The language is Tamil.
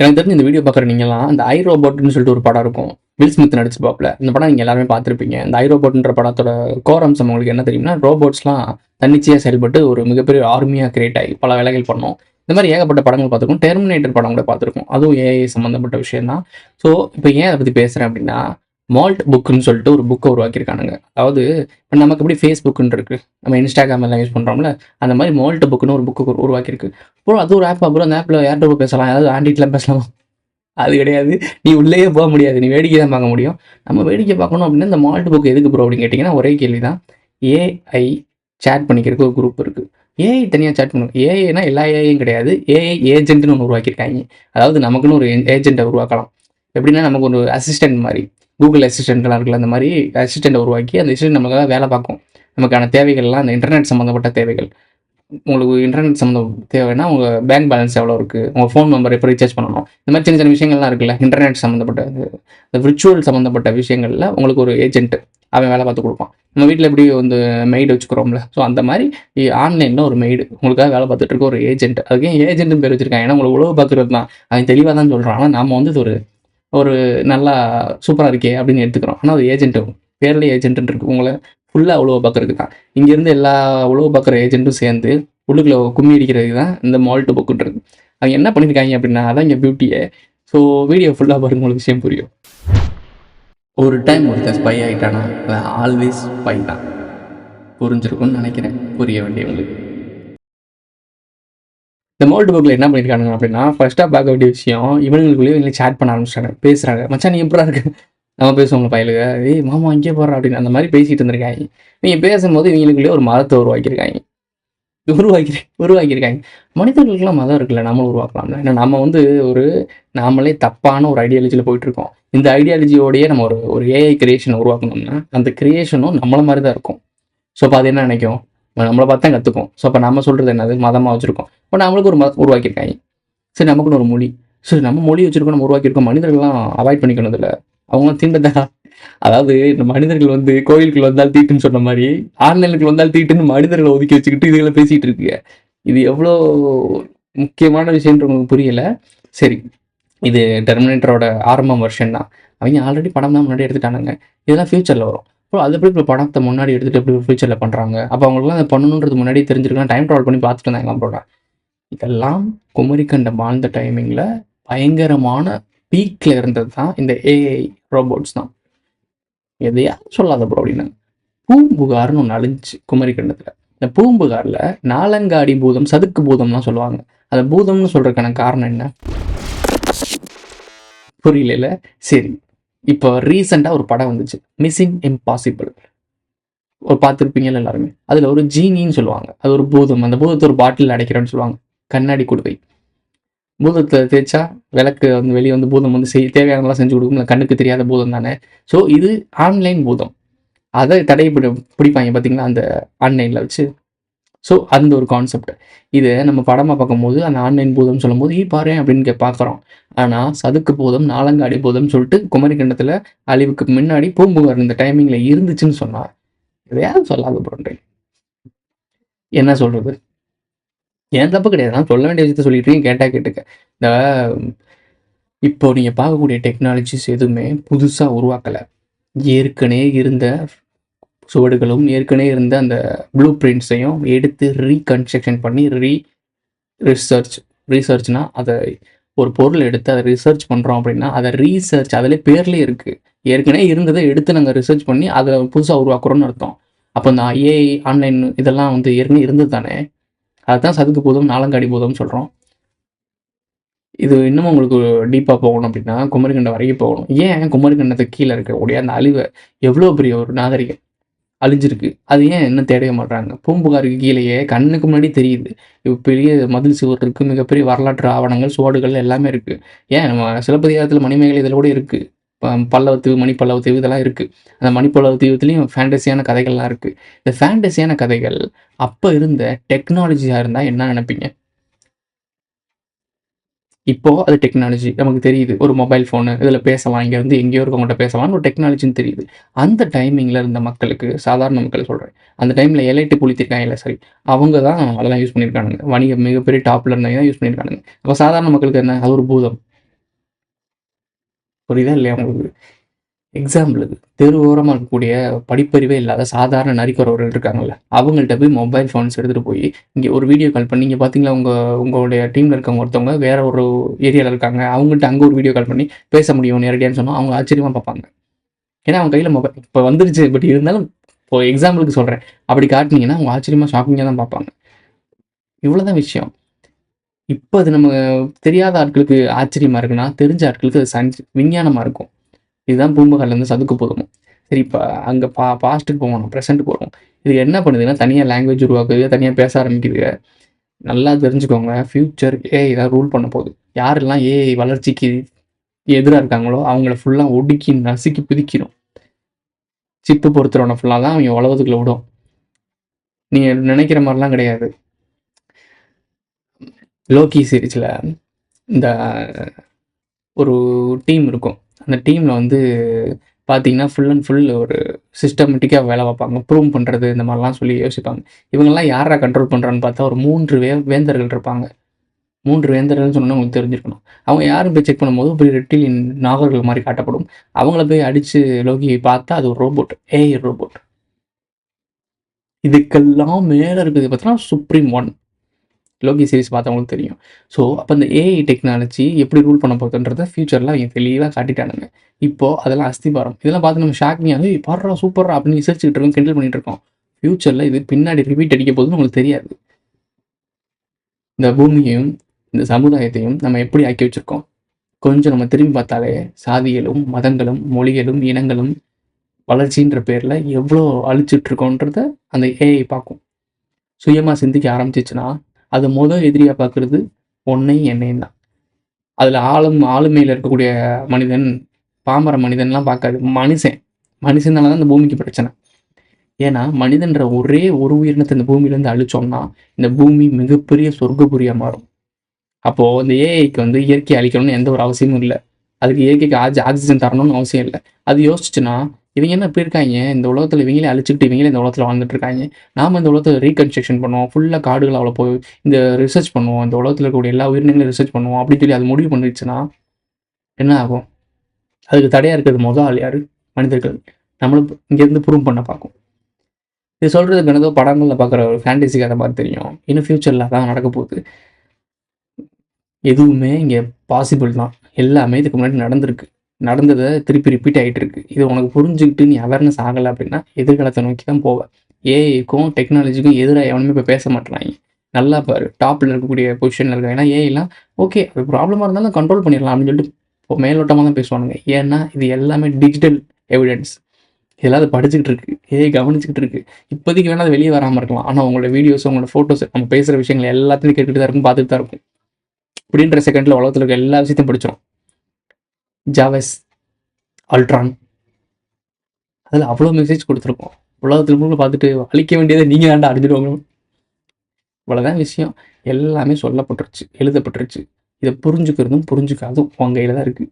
எனக்கு தெரிஞ்சு இந்த வீடியோ பார்க்குற நீங்கலாம் அந்த ஐ ரோபோட்னு சொல்லிட்டு ஒரு படம் இருக்கும். வில் ஸ்மித் நடிச்சிருப்பாப்ல இந்த படம் நீங்கள் எல்லாருமே பார்த்துருப்பீங்க. இந்த ஐ ரோபோட்ன்ற படத்தோட கோரம்ஸ் உங்களுக்கு என்ன தெரியும்னா ரோபோட்ஸ்லாம் தன்னிச்சையாக செயல்பட்டு ஒரு மிகப்பெரிய ஆர்மியாக கிரியேட் ஆகி பல வேலைகள் பண்ணோம். இந்த மாதிரி ஏகப்பட்ட படங்கள் பார்த்துருக்கோம். டெர்மினேட்டர் படம் கூட பார்த்துருக்கோம். அதுவும் ஏஐ சம்மந்தப்பட்ட விஷயம் தான் ஸோ இப்போ ஏன் அதை பற்றி பேசுகிறேன் அப்படின்னா மால்ட் புக்குன்னு சொல்லிட்டு ஒரு புக்கை உருவாக்கியிருக்கானுங்க. அதாவது இப்போ நமக்கு எப்படி ஃபேஸ்புக்குன்னு இருக்கு நம்ம இன்ஸ்டாகிராம் எல்லாம் யூஸ் பண்ணுறோம்ல அந்த மாதிரி மால்ட் புக்குன்னு ஒரு புக்கு உருவாக்கியிருக்கு. அப்புறம் அது ஒரு ஆப் அப்புறம் அந்த ஆப்பில் யார்கிட்ட பேசலாம்? அதாவது ஆண்டிகிட்டலாம் பேசலாம்? அது கிடையாது. நீ உள்ளேயே போக முடியாது. நீ வேடிக்கை தான் பார்க்க முடியும். நம்ம வேடிக்கை பார்க்கணும் அப்படின்னா இந்த மால்ட் புக் எதுக்கு ப்ரோ அப்படின்னு கேட்டிங்கன்னா ஒரே கேள்வி தான். ஏஐ சேட் பண்ணிக்கிறதுக்கு ஒரு குரூப் இருக்குது ஏஐ தனியாக சேட் பண்ணுவோம் ஏஐனா எல்லா ஏஐயும் கிடையாது. ஏஐ ஏஜென்ட்னு ஒன்று உருவாக்கியிருக்காங்க. அதாவது நமக்குன்னு ஒரு ஏஜென்ட்டை உருவாக்கலாம். எப்படின்னா நமக்கு ஒரு அசிஸ்டன்ட் மாதிரி. கூகுள் அசிஸ்டண்ட்களாக இருக்கல அந்த மாதிரி அசிஸ்டண்ட்டை உருவாக்கி அந்த அசிஸ்டன்ட் நமக்காக வேலை பார்க்கும். நமக்கான தேவைகள்லாம் அந்த இன்டர்நெட் சம்மந்தப்பட்ட தேவைகள். உங்களுக்கு இன்டர்நெட் சம்மந்தம் தேவைன்னா உங்கள் பேங்க் பேலன்ஸ் எவ்வளோ இருக்குது உங்கள் ஃபோன் நம்பர் எப்போ ரீசார்ஜ் பண்ணணும்? இந்த மாதிரி சின்ன சின்ன விஷயங்கள்லாம் இருக்குல்ல இன்டர்நெட் சம்மந்தப்பட்ட இந்த விர்ச்சுவல் சம்மந்தப்பட்ட விஷயங்களில் உங்களுக்கு ஒரு ஏஜென்ட் அவன் வேலை பார்த்து கொடுப்பான். நம்ம வீட்டில் எப்படி வந்து மெய்டு வச்சுக்கிறோம்ல ஸோ அந்த மாதிரி ஆன்லைனில் ஒரு மெய்டு உங்களுக்காக வேலை பார்த்துட்டு இருக்க ஒரு ஏஜென்ட் அதுக்கு ஏன் ஏஜென்ட்னு பேர் வச்சிருக்காங்க? ஏன்னா உங்களுக்கு உழவு பார்க்குறது தான். அவன் தெளிவாக தான் சொல்கிறான் ஆனால் நாம் வந்து இது ஒரு ஒரு நல்லா சூப்பராக இருக்கே அப்படின்னு எடுத்துக்கிறோம். ஆனால் அது ஏஜென்ட்டு பேர்லேயே ஏஜென்ட்னு இருக்கு. உங்களை ஃபுல்லாக உழவு பார்க்குறதுக்கு தான். இங்கேருந்து எல்லா உழவு பார்க்குற ஏஜென்ட்டும் சேர்ந்து உள்ளுக்குள்ள கும்மி அடிக்கிறதுக்கு தான் இந்த மால்ட்டு புக்குன்றது அவங்க என்ன பண்ணியிருக்காங்க அப்படின்னா அதான் இங்கே பியூட்டியை ஸோ வீடியோ ஃபுல்லாக பாருங்க உங்களுக்கு விஷயம் புரியும். ஒரு டைம் ஒருத்தன் ஸ்பை ஆகிட்டானா ஆல்வேஸ் ஸ்பை தான். புரிஞ்சிருக்கும்னு நினைக்கிறேன். புரிய வேண்டியவங்களுக்கு. இந்த மோல்டு புக்கில் என்ன பண்ணியிருக்காங்க அப்படின்னா ஃபர்ஸ்ட்டாக பார்க்க வேண்டிய விஷயம் இவனுங்களுக்குள்ளேயே இவங்களை சேட் பண்ண ஆரம்பிச்சிட்டாங்க. பேசுகிறாங்க மச்சான் நீ எப்படா இருக்கு? நம்ம பேசுவாங்க பயலுக ஏய் மாமா இங்கே போகிறா அப்படின்னு அந்த மாதிரி பேசிட்டு இருந்திருக்காங்க. நீங்கள் பேசும்போது இவங்களுக்குள்ளேயே ஒரு மதத்தை உருவாக்கியிருக்காங்க. உருவாக்கி உருவாக்கியிருக்காங்க. மனிதர்களுக்கெல்லாம் மதம் இருக்குல்ல நம்மளும் உருவாக்கலாம்ல. ஏன்னா நம்ம வந்து ஒரு நாமளே தப்பான ஒரு ஐடியாலஜியில் போயிட்டுருக்கோம். இந்த ஐடியாலஜியோடையே நம்ம ஒரு ஒரு ஏஐ கிரியேஷனை உருவாக்கணும்னா அந்த கிரியேஷனும் நம்மள மாதிரி தான் இருக்கும். ஸோ அப்போ அது என்ன நினைக்கும்? நம்மளை பார்த்து தான் கற்றுக்கும் ஸோ அப்போ நம்ம சொல்கிறது என்னது? மதமாக வச்சுருக்கோம். இப்போ நம்மளுக்கு ஒரு மதம் உருவாக்கியிருக்காங்க. சரி நமக்குன்னு ஒரு மொழி. சரி நம்ம மொழி வச்சுருக்கோம் நம்ம உருவாக்கியிருக்கோம். மனிதர்கள்லாம் அவாய்ட் பண்ணிக்கணும் இல்லை. அவங்க தீண்டதா? அதாவது இந்த மனிதர்கள் வந்து கோயிலுக்குள்ள வந்தால் தீட்டுன்னு சொன்ன மாதிரி ஆன்லைனுக்கு வந்தால் தீட்டுன்னு மனிதர்களை ஒதுக்கி வச்சுக்கிட்டு இதுகளை பேசிகிட்டு இருக்குங்க இது எவ்வளோ முக்கியமான விஷயன்ற உங்களுக்கு புரியல. சரி இது டெர்மினேட்டரோட ஆரம்பம் வருஷன் தான். அவங்க ஆல்ரெடி படம் தான் முன்னாடி எடுத்துட்டானுங்க. இதெல்லாம் ஃபியூச்சரில் வரும். ஸோ அது எப்படி இப்போ படத்தை முன்னாடி எடுத்துகிட்டு எப்படி ஃபியூச்சரில் பண்ணுறாங்க அப்போ அவங்களுக்குலாம் அதை பண்ணணுன்றது முன்னாடி தெரிஞ்சிருக்கலாம் டைம் ட்ராவல் பண்ணி பார்த்துட்டு இருந்தாங்க நம்மளோட இதெல்லாம் குமரிக்கண்டம் வாழ்ந்த டைமிங்கில் பயங்கரமான பீக்கில் இருந்தது தான் இந்த ஏஐ ரோபோட்ஸ் தான். எதையாவது சொல்லாத ப்ரோ அப்படின்னு. பூம்புகார்னு ஒன்று அழிஞ்சு குமரிக்கண்டத்தில். இந்த பூம்புகாரில் நாலங்காடி பூதம் சதுக்கு பூதம்லாம் சொல்லுவாங்க. அந்த பூதம்னு சொல்கிறதுக்கான காரணம் என்ன? புரியல சரி. இப்போ ரீசெண்டாக ஒரு படம் வந்துச்சு. மிஸ்ஸிங் இம்பாசிபிள் ஒரு பார்த்துருப்பீங்கல்ல எல்லாருமே? அதில் ஒரு ஜீனின்னு சொல்லுவாங்க. அது ஒரு பூதம். அந்த பூதத்தை ஒரு பாட்டில் அடைக்கிறோன்னு சொல்லுவாங்க. கண்ணாடி குடுவை பூதத்தை தேய்ச்சா விளக்கு வந்து வெளியே வந்து பூதம் வந்து செய் தேவையானதெல்லாம் செஞ்சு கொடுக்கும். கண்ணுக்கு தெரியாத பூதம் தானே? ஸோ இது ஆன்லைன் பூதம். அதை தடை பிடி பிடிப்பாங்க பார்த்தீங்களா அந்த ஆன்லைனில் வச்சு. ஸோ அந்த ஒரு கான்செப்ட் இதை நம்ம படமாக பார்க்கும்போது அந்த ஆன்லைன் பூதம் சொல்லும்போது ஈ பாரு அப்படின்னு கே பார்க்குறோம். ஆனால் சதுக்கு பூதம் நாலங்காடி போதும்னு சொல்லிட்டு குமரிக்கண்டத்தில் அழிவுக்கு முன்னாடி பூம்புகார் இந்த டைமிங்கில் இருந்துச்சுன்னு சொன்னார். இதையாவது சொல்லாத போன்றேன் என்ன சொல்கிறது ஏன் தப்பு கிடையாது. நான் சொல்ல வேண்டிய விஷயத்த சொல்லிட்டு கேட்டால் கேட்டுக்க. இந்த இப்போ நீங்கள் பார்க்கக்கூடிய டெக்னாலஜிஸ் எதுவுமே புதுசாக உருவாக்கலை. ஏற்கனவே இருந்த சுவடுகளும் ஏற்கனவே இருந்த அந்த ப்ளூ பிரிண்ட்ஸையும் எடுத்து ரீகன்ஸ்ட்ரக்ஷன் பண்ணி ரீ ரிசர்ச் ரீசர்ச்னா அதை ஒரு பொருள் எடுத்து அதை ரிசர்ச் பண்ணுறோம் அப்படின்னா அதை ரீசர்ச் அதில் பேர்லேயே இருக்குது ஏற்கனவே இருந்ததை எடுத்து நாங்கள் ரிசர்ச் பண்ணி அதை புதுசாக உருவாக்குறோம்னு அர்த்தம். அப்போ இந்த ஏஐ ஆன்லைன் இதெல்லாம் வந்து ஏற்கனவே இருந்தது தானே? அதுதான் சதுக்கு போதும் நாலங்காடி பூதம்னு சொல்கிறோம் இது இன்னும் உங்களுக்கு டீப்பாக போகணும் அப்படின்னா குமரிகண்டம் வரைக்கும் போகணும். ஏன் குமரிக்கண்டத்துக்கு கீழே இருக்கக்கூடிய அந்த அழிவை எவ்வளோ பெரிய ஒரு நாகரிகம்? அழிஞ்சிருக்கு. அது ஏன் இன்னும் தேடவே மாட்டாங்க பூம்புகாருக்கு கீழேயே கண்ணுக்கு முன்னாடி தெரியுது. இப்போ பெரிய மதில் சுவர் இருக்குது மிகப்பெரிய வரலாற்று ஆவணங்கள் சுவடுகள் எல்லாமே இருக்குது ஏன்? நம்ம சிலப்பதிகாரத்தில் மணிமேகலை இதில் கூட இருக்குது பல்லவ தீவு மணி பல்லவ தீவு இதெல்லாம் இருக்குது அந்த மணி பல்லவ தீவுத்துலேயும் ஃபேண்டசியான கதைகள்லாம் இருக்குது இந்த ஃபேண்டசியான கதைகள் அப்போ இருந்த டெக்னாலஜியாக இருந்தால் என்ன நினைப்பீங்க? இப்போது அது டெக்னாலஜி நமக்கு தெரியுது. ஒரு மொபைல் ஃபோனு இதில் பேசலாம் இங்கே வந்து எங்கேயோ இருக்கவங்கள்ட்ட பேசலாம்னு ஒரு டெக்னாலஜின்னு தெரியுது. அந்த டைமிங்கில் இருந்த மக்களுக்கு சாதாரண மக்கள் சொல்கிறேன் அந்த டைமில் எலைட்டு புளித்திருக்காங்க சரி அவங்க தான் அதெல்லாம் யூஸ் பண்ணியிருக்கானுங்க வணிக மிகப்பெரிய டாப்பில் இருந்தவங்க தான் யூஸ் பண்ணியிருக்கானுங்க அப்போ சாதாரண மக்களுக்கு என்ன? அது ஒரு பூதம். புரியுதா இல்லையா உங்களுக்கு? எக்ஸாம்பிளுக்கு தெரு ஓரமாக இருக்கக்கூடிய படிப்பறிவே இல்லாத சாதாரண நரிக்குறவர்கள் இருக்காங்கல்ல அவங்கள்ட்ட போய் மொபைல் ஃபோன்ஸ் எடுத்துகிட்டு போய் இங்கே ஒரு வீடியோ கால் பண்ணி இங்கே பார்த்தீங்களா உங்கள் உங்களுடைய டீமில் இருக்கவங்க ஒருத்தவங்க வேற ஒரு ஏரியாவில் இருக்காங்க அவங்கள்ட்ட அங்கே ஒரு வீடியோ கால் பண்ணி பேச முடியும் நேரடியான்னு சொன்னால் அவங்க ஆச்சரியமாக பார்ப்பாங்க. ஏன்னா அவங்க கையில் மொபைல் இப்போ வந்துருச்சு பட் இருந்தாலும் இப்போ எக்ஸாம்பிளுக்கு சொல்கிறேன் அப்படி காட்டினீங்கன்னா அவங்க ஆச்சரியமாக ஷாக்கிங்காக தான் பார்ப்பாங்க. இவ்வளோதான் விஷயம். இப்போ அது நம்ம தெரியாத ஆட்களுக்கு ஆச்சரியமாக இருக்குன்னா தெரிஞ்ச ஆட்களுக்கு அது சயின்ஸ் விஞ்ஞானமாக இருக்கும். இதுதான் பூம்புகார்லேருந்து சதுக்கு போதும். சரி இப்போ அங்கே பா பாஸ்ட்டுக்கு போகணும் ப்ரெசென்ட்டுக்கு போகிறோம் இது என்ன பண்ணுதுன்னா தனியாக லாங்குவேஜ் உருவாக்குது தனியாக பேச ஆரம்பிக்குது. நல்லா தெரிஞ்சுக்கோங்க ஃப்யூச்சர் ஏஐ தான் ரூல் பண்ண போகுது. யாரெல்லாம் ஏஐ வளர்ச்சிக்கு எதிராக இருக்காங்களோ அவங்கள ஃபுல்லாக ஒடுக்கி நசுக்கி பிதிக்கணும் சிப்பு பொறுத்துறவனை ஃபுல்லாக தான் அவங்க உழவதுக்குள்ள விடும். நீங்கள் நினைக்கிற மாதிரிலாம் கிடையாது. லோக்கி சீரீஸில் இந்த ஒரு டீம் இருக்கும். அந்த டீமில் வந்து பார்த்தீங்கன்னா ஃபுல் அண்ட் ஃபுல் ஒரு சிஸ்டமேட்டிக்காக வேலை பார்ப்பாங்க. ப்ரூவ் பண்ணுறது இந்த மாதிரிலாம் சொல்லி யோசிப்பாங்க. இவங்கெல்லாம் யாரை கண்ட்ரோல் பண்ணுறான்னு பார்த்தா ஒரு மூன்று வே வேந்தர்கள் இருப்பாங்க. மூன்று வேந்தர்கள்னு சொன்னால் உங்களுக்கு தெரிஞ்சிருக்கணும். அவங்க யாரும் போய் செக் பண்ணும்போது போய் ரெட்டிலின் நாகர்கள் மாதிரி காட்டப்படும். அவங்கள போய் அடித்து லோகி பார்த்தா அது ஒரு ரோபோட் ஏஐ ரோபோட் இதுக்கெல்லாம் மேலே இருக்கிறது பார்த்தீங்கன்னா சுப்ரீம் ஒன். லோகி சீரிஸ் பார்த்தவங்களுக்கு தெரியும். ஸோ அப்போ இந்த ஏஐ டெக்னாலஜி எப்படி ரூல் பண்ண போகுதுன்றத ஃபியூச்சரில் அவங்க தெளிவாக காட்டிட்டானுங்க. இப்போ அதெல்லாம் அஸ்திபாரம். இதெல்லாம் பார்த்து நம்ம ஷாக்கிங்காக பாடுறா சூப்பராக அப்படின்னு விசாரிச்சுட்டு இருக்கோம் கிண்டல் பண்ணிட்டு இருக்கோம். ஃப்யூச்சரில் இது பின்னாடி ரிப்பீட் அடிக்க போதுன்னு உங்களுக்கு தெரியாது. இந்த பூமியையும் இந்த சமுதாயத்தையும் நம்ம எப்படி ஆக்கி வச்சிருக்கோம்? கொஞ்சம் நம்ம திரும்பி பார்த்தாலே சாதிகளும் மதங்களும் மொழிகளும் இனங்களும் வளர்ச்சின்ற பேரில் எவ்வளோ அழிச்சிட்ருக்கோன்றத அந்த ஏஐ பார்க்கும். சுயமாக சிந்திக்க ஆரம்பிச்சிச்சுன்னா அது முதல் எதிரியாக பார்க்குறது ஒன்றையும் என்னையும் தான். அதில் ஆளும் ஆளுமையில் இருக்கக்கூடிய மனிதன் பாமர மனிதன்லாம் பார்க்காது மனுஷன். மனுஷனால தான் இந்த பூமிக்கு பிரச்சனை. ஏன்னா மனிதன்ற ஒரே ஒரு உயிரினத்தை இந்த பூமியிலேருந்து அழிச்சோம்னா இந்த பூமி மிகப்பெரிய சொர்க்கபுரியாக மாறும். அப்போது இந்த ஏஐக்கு வந்து இயற்கை அழிக்கணும்னு எந்த ஒரு அவசியமும் இல்லை. அதுக்கு இயற்கைக்கு ஆஜ் ஆக்சிஜன் தரணும்னு அவசியம் இல்லை. அது யோசிச்சுன்னா இவங்க என்ன போயிருக்காங்க? இருக்காங்க இந்த உலகத்தில் இவங்களே அழிச்சுக்கிட்டு இவங்களே இந்த உலகத்தில் வாழ்ந்துட்டு இருக்காங்க நாம் இந்த உலகத்தில் ரீகன்ஸ்ட்ரக்ஷன் பண்ணுவோம். ஃபுல்லாக காடுகள் அவ்வளோ போய் இந்த ரிசர்ச் பண்ணுவோம். இந்த உலகத்தில் இருக்கக்கூடிய எல்லா உயிரினங்களையும் ரிசர்ச் பண்ணுவோம். அப்படின்னு சொல்லி அது முடிவு பண்ணிடுச்சுன்னா என்ன ஆகும்? அதுக்கு தடையாக இருக்கிறது மொதல் ஆள் யார்? மனிதர்கள். நம்மளும் இங்கேருந்து ப்ரூவ் பண்ண பார்க்கும். இது சொல்கிறதுக்கு என்னதோ படங்களில் பார்க்குற ஒரு ஃபேண்டசி கதை மாதிரி தெரியும். இன்னும் ஃப்யூச்சரில் தான் நடக்க போகுது. எதுவுமே இங்கே பாசிபிள் தான். எல்லாமே இதுக்கு முன்னாடி நடந்திருக்கு. நடந்ததை திருப்பி ரிப்பீட் ஆகிட்டு இருக்கு. இது உனக்கு புரிஞ்சுக்கிட்டு நீ அவேர்னஸ் ஆகலை அப்படின்னா எதிர்காலத்தை நோக்கி தான் போவேன் ஏஐக்கும் டெக்னாலஜிக்கும் எதிராக எவனுமே இப்போ பேச மாட்டேறாங்க. நல்லா பாரு டாப்பில் இருக்கக்கூடிய பொசிஷனில் இருக்காங்க ஏன்னா ஏஐலாம் ஓகே அது ப்ராப்ளமாக இருந்தாலும் கண்ட்ரோல் பண்ணிடலாம் அப்படின்னு சொல்லிட்டு இப்போ மேலோட்டமாக தான் பேசுவானுங்க. ஏன்னா இது எல்லாமே டிஜிட்டல் எவிடன்ஸ் இதெல்லாம் அது படிச்சுக்கிட்டு இருக்கு. ஏஐ கவனிச்சுக்கிட்டு இருக்கு. இப்போதைக்கு வேணால் அது வெளியே வராமல் இருக்கலாம். ஆனால் உங்களோட வீடியோஸ் உங்களோட ஃபோட்டோஸ் நம்ம பேசுகிற விஷயங்கள் எல்லாத்தையும் கேட்டுகிட்டு தான் இருக்கும் பார்த்துட்டு தான் இருக்கும். அப்படின்ற செகண்டில் உலகத்தில் இருக்க எல்லா விஷயத்தையும் படிச்சிடும் ஜாவஸ் அல்ட்ரான் அதில் அவ்வளோ மெசேஜ் கொடுத்துருக்கோம். உலகத்தில் முழுக்க பார்த்துட்டு அழிக்க வேண்டியதை நீங்கள் தாண்டா அடைஞ்சிடுவாங்க இவ்வளோதான் விஷயம். எல்லாமே சொல்லப்பட்டுருச்சு எழுதப்பட்டுருச்சு. இதை புரிஞ்சுக்கிறதும் புரிஞ்சுக்காதும் உங்கள் கையில் தான் இருக்குது